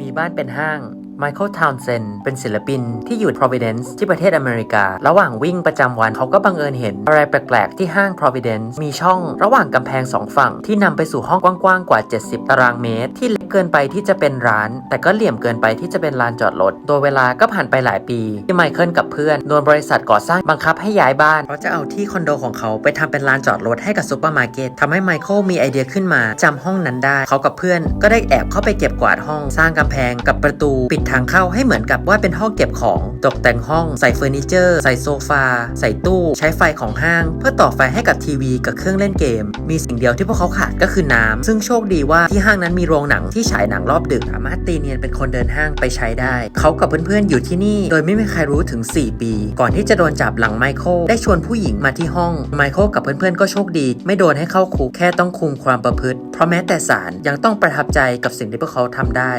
มีบ้านเป็นห้างไมเคิลทาวน์เซนเป็นศิลปินที่อยู่ Providence ที่ประเทศอเมริกา ระหว่างวิ่งประจำวันเขาก็บังเอิญเห็น อะไรแปลกๆ ที่ห้าง Providence มีช่องระหว่างกำแพงสองฝั่งที่นำไปสู่ห้องกว้างๆกว่า 70 ตารางเมตรที่ เกินไปที่จะเป็นร้าน แต่ก็เหลี่ยมเกินไปที่จะเป็นลานจอดรถตัวเวลาก็ผ่านไปหลายปีที่ไมเคิลกับเพื่อนโดนบริษัทก่อสร้างบังคับให้ย้ายบ้านเพราะจะเอาที่คอนโดของเขาไปทำเป็นลานจอดรถให้กับซูเปอร์มาร์เก็ตทำให้ไมเคิลมีไอเดียขึ้นมาจำห้องนั้นได้ เขากับเพื่อนก็ได้แอบเข้าไปเก็บกวาดห้อง สร้างกำแพงกับประตู ปิดทางเข้าให้เหมือนกับว่าเป็นห้องเก็บของ ตกแต่งห้อง ใส่เฟอร์นิเจอร์ ใส่โซฟา ใส่ตู้ ใช้ไฟของห้าง เพื่อต่อไฟให้กับทีวีกับเครื่องเล่นเกม มีสิ่งเดียวที่พวกเขาขาดก็คือน้ำซึ่งโชคดีว่าที่ห้างนั้นมีโรงหนังที่ฉายหนังรอบดึกสามารถตีเนียนเป็นคนเดินห้างไปใช้ได้ เขากับเพื่อนๆอยู่ที่นี่ โดยไม่มีใครรู้ถึง 4 ปี ก่อนที่จะโดนจับหลังไมเคิลได้ชวนผู้หญิงมาที่ห้องไมเคิลกับเพื่อนๆก็โชคดี ไม่โดนให้เข้าคุกแค่ต้องคุมความประพฤติ เพราะแม้แต่ศาลยังต้องประทับใจกับสิ่งที่พวกเขาทำได้